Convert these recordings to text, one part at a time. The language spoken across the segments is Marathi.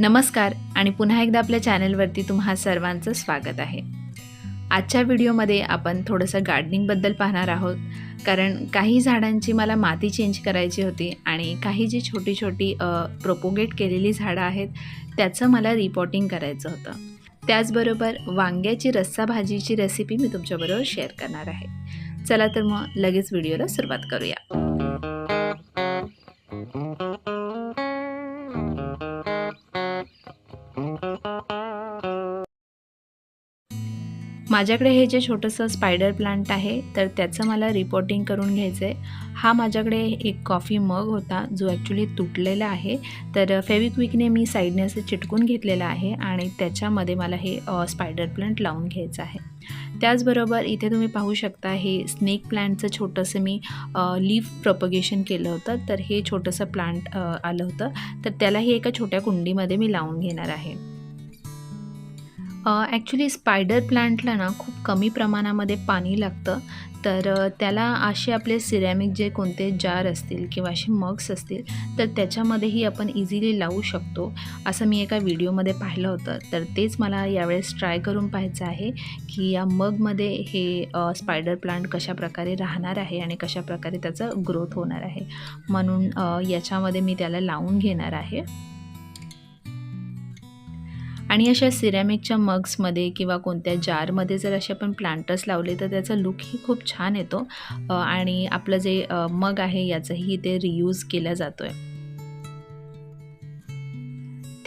नमस्कार आणि पुन्हा एकदा आपल्या चॅनलवरती तुम्हा सर्वांचं स्वागत आहे. आजच्या व्हिडिओमध्ये आपण थोडंसं गार्डनिंगबद्दल पाहणार आहोत. कारण काही झाडांची मला माती चेंज करायची होती आणि काही जी छोटी छोटी प्रोपोगेट केलेली झाडं आहेत त्याचं मला रिपोर्टिंग करायचं होतं. त्याचबरोबर वांग्याची रस्सा भाजीची रेसिपी मी तुमच्याबरोबर शेअर करणार आहे. चला तर मग लगेच व्हिडिओला सुरुवात करूया. माझ्याकडे हे जे छोटंसं स्पायडर प्लांट आहे तर त्याचं मला रिपोर्टिंग करून घ्यायचं आहे हा माझ्याकडे एक कॉफी मग होता जो ॲक्च्युली तुटलेला आहे. तर फेविक्विकने मी साईडने असं चिटकून घेतलेलं आहे आणि त्याच्यामध्ये मला हे स्पायडर प्लांट लावून घ्यायचं आहे. त्याचबरोबर इथे तुम्ही पाहू शकता हे स्नेक प्लांटचं छोटंसं मी लीफ प्रपोगेशन केलं होतं. तर हे छोटंसं प्लांट आलं होतं. तर त्यालाही एका छोट्या कुंडीमध्ये मी लावून घेणार आहे. ॲक्च्युली स्पायडर प्लांटला ना खूप कमी प्रमाणामध्ये पाणी लागतं. तर त्याला असे आपले सिरॅमिक जे कोणते जार असतील किंवा असे मग्स असतील तर त्याच्यामध्येही आपण इझिली लावू शकतो. असं मी एका व्हिडिओमध्ये पाहिलं होतं. तर तेच मला यावेळेस ट्राय करून पाहायचं आहे की या मगमध्ये हे स्पायडर प्लांट कशाप्रकारे राहणार आहे आणि कशाप्रकारे त्याचं ग्रोथ होणार आहे. म्हणून याच्यामध्ये मी त्याला लावून घेणार आहे. आणि अशा सिरॅमिकच्या मग्समध्ये किंवा कोणत्या जारमध्ये जर असे आपण प्लांटर्स लावले तर त्याचा लुकही खूप छान येतो. आणि आपलं जे मग आहे याचंही ते रियूज केला जातो आहे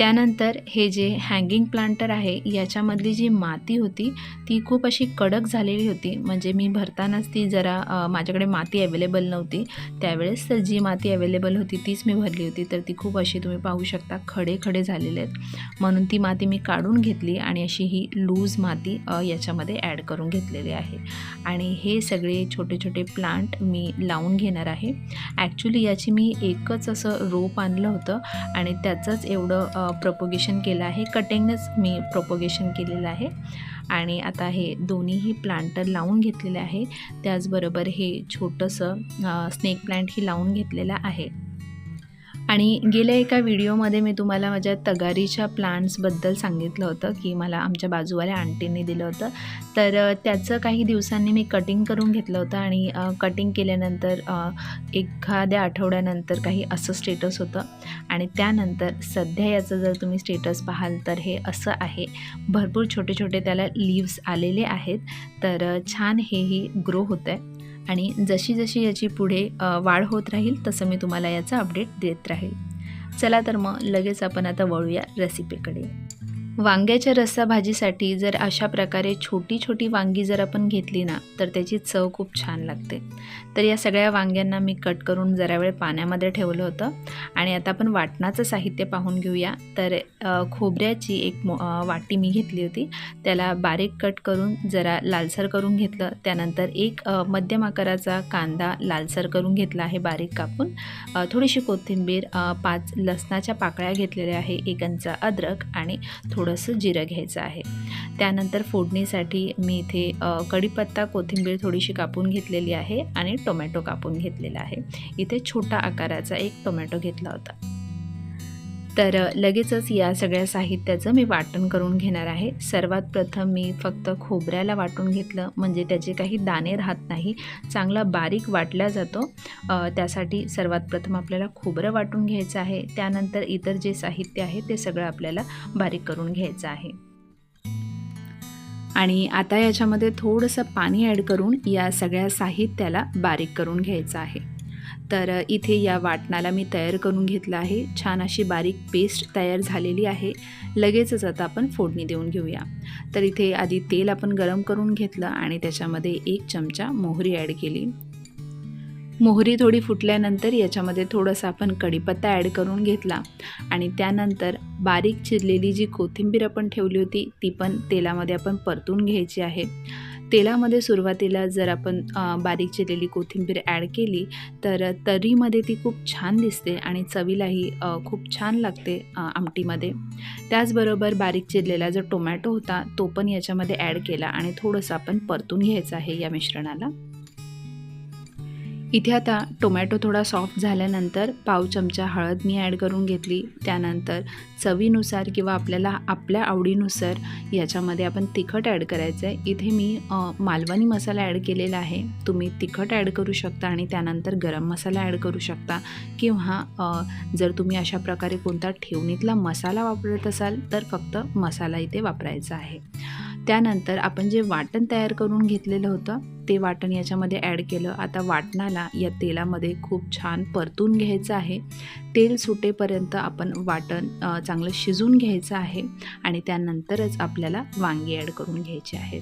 त्यानंतर हे जे हँगिंग प्लांटर आहे याच्यामधली जी माती होती ती खूप अशी कडक झालेली होती. म्हणजे मी भरतानाच ती जरा माझ्याकडे माती अवेलेबल नव्हती. त्यावेळेस तर जी माती अवेलेबल होती तीच मी भरली होती. तर ती खूप अशी तुम्ही पाहू शकता खडे खडे झालेले आहेत. म्हणून ती माती मी काढून घेतली आणि अशी ही लूज माती याच्यामध्ये ॲड करून घेतलेली आहे. आणि हे सगळे छोटे छोटे प्लांट मी लावून घेणार आहे. ॲक्च्युली याची मी एकच असं रोप आणलं होतं आणि त्याचंच एवढं प्रोपोगेशन केलं आहे. कटिंगच मी प्रोपोगेशन केलेलं आहे. आणि आता हे दोन्हीही प्लांटर लावून घेतलेले आहे. त्याचबरोबर हे छोटंसं स्नेक प्लांटही लावून घेतलेलं आहे. आणि गेल्या एका व्हिडिओमध्ये मी तुम्हाला माझ्या तगारीच्या प्लांट्सबद्दल सांगितलं होतं की मला आमच्या बाजूवाल्या आंटींनी दिलं होतं. तर त्याचं काही दिवसांनी मी कटिंग करून घेतलं होतं आणि कटिंग केल्यानंतर एखाद्या आठवड्यानंतर काही असं स्टेटस होतं. आणि त्यानंतर सध्या याचं जर तुम्ही स्टेटस पाहाल तर हे असं आहे. भरपूर छोटे छोटे त्याला लीव्स आलेले आहेत. तर छान हेही ग्रो होतं आहे आणि जशी जशी याची पुढे वाढ होत राहील तसं मी तुम्हाला याचा अपडेट देत राहील. चला तर मग लगेच आपण आता वळूया रेसिपीकडे वांग्याच्या रस्सा भाजीसाठी जर अशा प्रकारे छोटी छोटी वांगी जर आपण घेतली ना तर त्याची चव खूप छान लागते. तर या सगळ्या वांग्यांना मी कट करून जरा वेळ पाण्यामध्ये ठेवलं होतं. आणि आता आपण वाटणाचं साहित्य पाहून घेऊया. तर खोबऱ्याची एक वाटी मी घेतली होती. त्याला बारीक कट करून जरा लालसर करून घेतलं. त्यानंतर एक मध्यम आकाराचा कांदा लालसर करून घेतला आहे बारीक कापून. थोडीशी कोथिंबीर पाच लसणाच्या पाकळ्या घेतलेल्या आहे एक अंचा अद्रक आणि थोडं थोडंसं जिरं घ्यायचं आहे. त्यानंतर फोडणीसाठी मी इथे कढीपत्ता कोथिंबीर थोडीशी कापून घेतलेली आहे आणि टोमॅटो कापून घेतलेला आहे. इथे छोटा आकाराचा एक टोमॅटो घेतला होता. तर लगेचच या सगळ्या साहित्याचं मी वाटण करून घेणार आहे. सर्वात प्रथम मी फक्त खोबऱ्याला वाटून घेतलं म्हणजे त्याचे काही दाणे राहत नाही. चांगला बारीक वाटला जातो. त्यासाठी सर्वात प्रथम आपल्याला खोबरं वाटून घ्यायचं आहे. त्यानंतर इतर जे साहित्य आहे ते सगळं आपल्याला बारीक करून घ्यायचं आहे. आणि आता याच्यामध्ये थोडंसं पाणी ॲड करून या सगळ्या साहित्याला बारीक करून घ्यायचं आहे. तर इथे या वाटणाला मी तयार करून घेतलं आहे. छान अशी बारीक पेस्ट तयार झालेली आहे. लगेचच आता आपण फोडणी देऊन घेऊया. तर इथे आधी तेल आपण गरम करून घेतलं आणि त्याच्यामध्ये एक चमचा मोहरी ॲड केली. मोहरी थोडी फुटल्यानंतर याच्यामध्ये थोडंसं आपण कढीपत्ता ॲड करून घेतला आणि त्यानंतर बारीक चिरलेली जी कोथिंबीर आपण ठेवली होती ती पण तेलामध्ये आपण परतून घ्यायची आहे. तेलामध्ये सुरुवातीला जर आपण बारीक चिरलेली कोथिंबीर ॲड केली तर तरीमध्ये ती खूप छान दिसते आणि चवीलाही खूप छान लागते आमटीमध्ये. त्याचबरोबर बारीक चिरलेला जो टोमॅटो होता तो पण याच्यामध्ये ॲड केला आणि थोडंसं आपण परतून घ्यायचं आहे या मिश्रणाला. इथे आता टोमॅटो थोडा सॉफ्ट झाल्यानंतर पाव चमचा हळद मी ॲड करून घेतली. त्यानंतर चवीनुसार किंवा आपल्याला आपल्या आवडीनुसार याच्यामध्ये आपण तिखट ॲड करायचं आहे. इथे मी मालवणी मसाला ॲड केलेला आहे. तुम्ही तिखट ॲड करू शकता आणि त्यानंतर गरम मसाला ॲड करू शकता. किंवा जर तुम्ही अशा प्रकारे कोणता ठेवणीतला मसाला वापरत असाल तर फक्त मसाला इथे वापरायचा आहे. त्यानंतर आपण जे वाटण तयार करून घेतलेलं होतं ते वाटण याच्यामध्ये ॲड केलं. आता वाटणाला या तेलामध्ये खूप छान परतून घ्यायचं आहे. तेल सुटेपर्यंत आपण वाटण चांगलं शिजून घ्यायचं आहे आणि त्यानंतरच आपल्याला वांगी ॲड करून घ्यायची आहेत.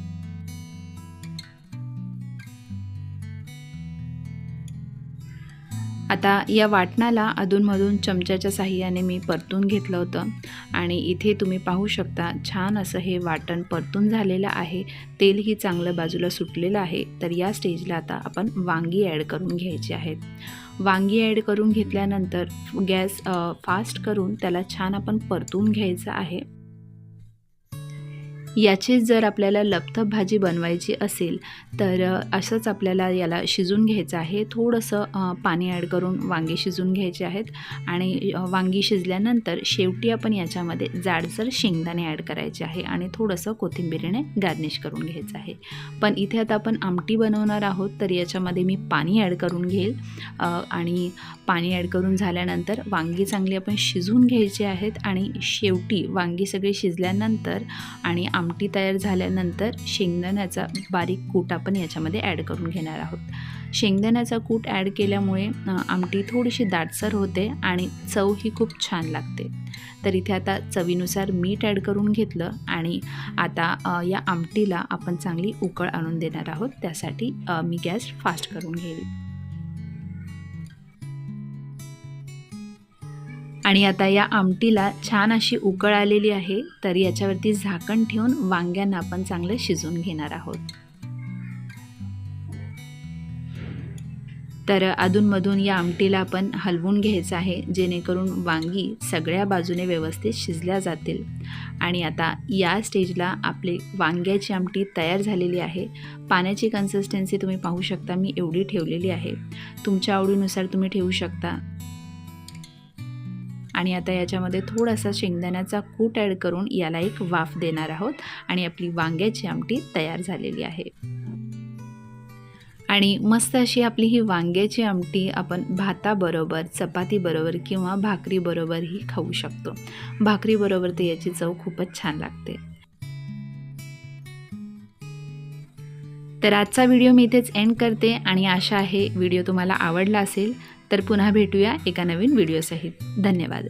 आता या वाटणाला अधूनमधून चमच्याच्या साह्याने मी परतून घेतलं होतं. आणि इथे तुम्ही पाहू शकता छान असं हे वाटण परतून झालेलं आहे. तेलही चांगलं बाजूला सुटलेलं आहे. तर या स्टेजला आता आपण वांगी ॲड करून घ्यायची आहेत वांगी ॲड करून घेतल्यानंतर गॅस फास्ट करून त्याला छान आपण परतून घ्यायचं आहे. याची जर आपल्याला लपथप भाजी बनवायची असेल तर असंच आपल्याला याला शिजून घ्यायचं आहे. थोडंसं पाणी ॲड करून वांगी शिजून घ्यायचे आहेत आणि वांगी शिजल्यानंतर शेवटी आपण याच्यामध्ये जाडसर शेंगदाणे ॲड करायचे आहे आणि थोडंसं कोथिंबिरीने गार्निश करून घ्यायचं आहे. पण इथे आता आपण आमटी बनवणार आहोत तर याच्यामध्ये मी पाणी ॲड करून घेईल. आणि पाणी ॲड करून झाल्यानंतर वांगी चांगली आपण शिजवून घ्यायची आहेत आणि शेवटी वांगी सगळी शिजल्यानंतर आणि आमटी तयार झाल्यानंतर शेंगदाण्याचा बारीक कूट आपण याच्यामध्ये ॲड करून घेणार आहोत. शेंगदाण्याचा कूट ॲड केल्यामुळे आमटी थोडीशी दाटसर होते आणि चव ही खूप छान लागते. तर इथे आता चवीनुसार मीठ ॲड करून घेतलं आणि आता या आमटीला आपण चांगली उकळ आणून देणार आहोत. त्यासाठी मी गॅस फास्ट करून घेईल. आणि आता या आमटीला छान अशी उकळ आलेली आहे तर याच्यावरती झाकण ठेवून वांग्यांना आपण चांगलं शिजवून घेणार आहोत. तर अधूनमधून या आमटीला आपण हलवून घ्यायचं आहे जेणेकरून वांगी सगळ्या बाजूने व्यवस्थित शिजल्या जातील. आणि आता या स्टेजला आपली वांग्याची आमटी तयार झालेली आहे. पाण्याची कन्सिस्टन्सी तुम्ही पाहू शकता मी एवढी ठेवलेली आहे. तुमच्या आवडीनुसार तुम्ही ठेवू शकता. आणि आता याच्यामध्ये थोडासा शेंगदाण्याचा कूट ॲड करून याला एक वाफ देणार आहोत आणि आपली वांग्याची आमटी तयार झालेली आहे. आणि मस्त अशी आपली ही वांग्याची आमटी आपण भाताबरोबर चपातीबरोबर किंवा भाकरीबरोबरही खाऊ शकतो. भाकरीबरोबर तर याची चव खूपच छान लागते. तर आजचा व्हिडिओ मी इथेच एंड करते आणि आशा आहे व्हिडिओ तुम्हाला आवडला असेल तर पुन्हा भेटूया एका नवीन व्हिडिओसहित धन्यवाद.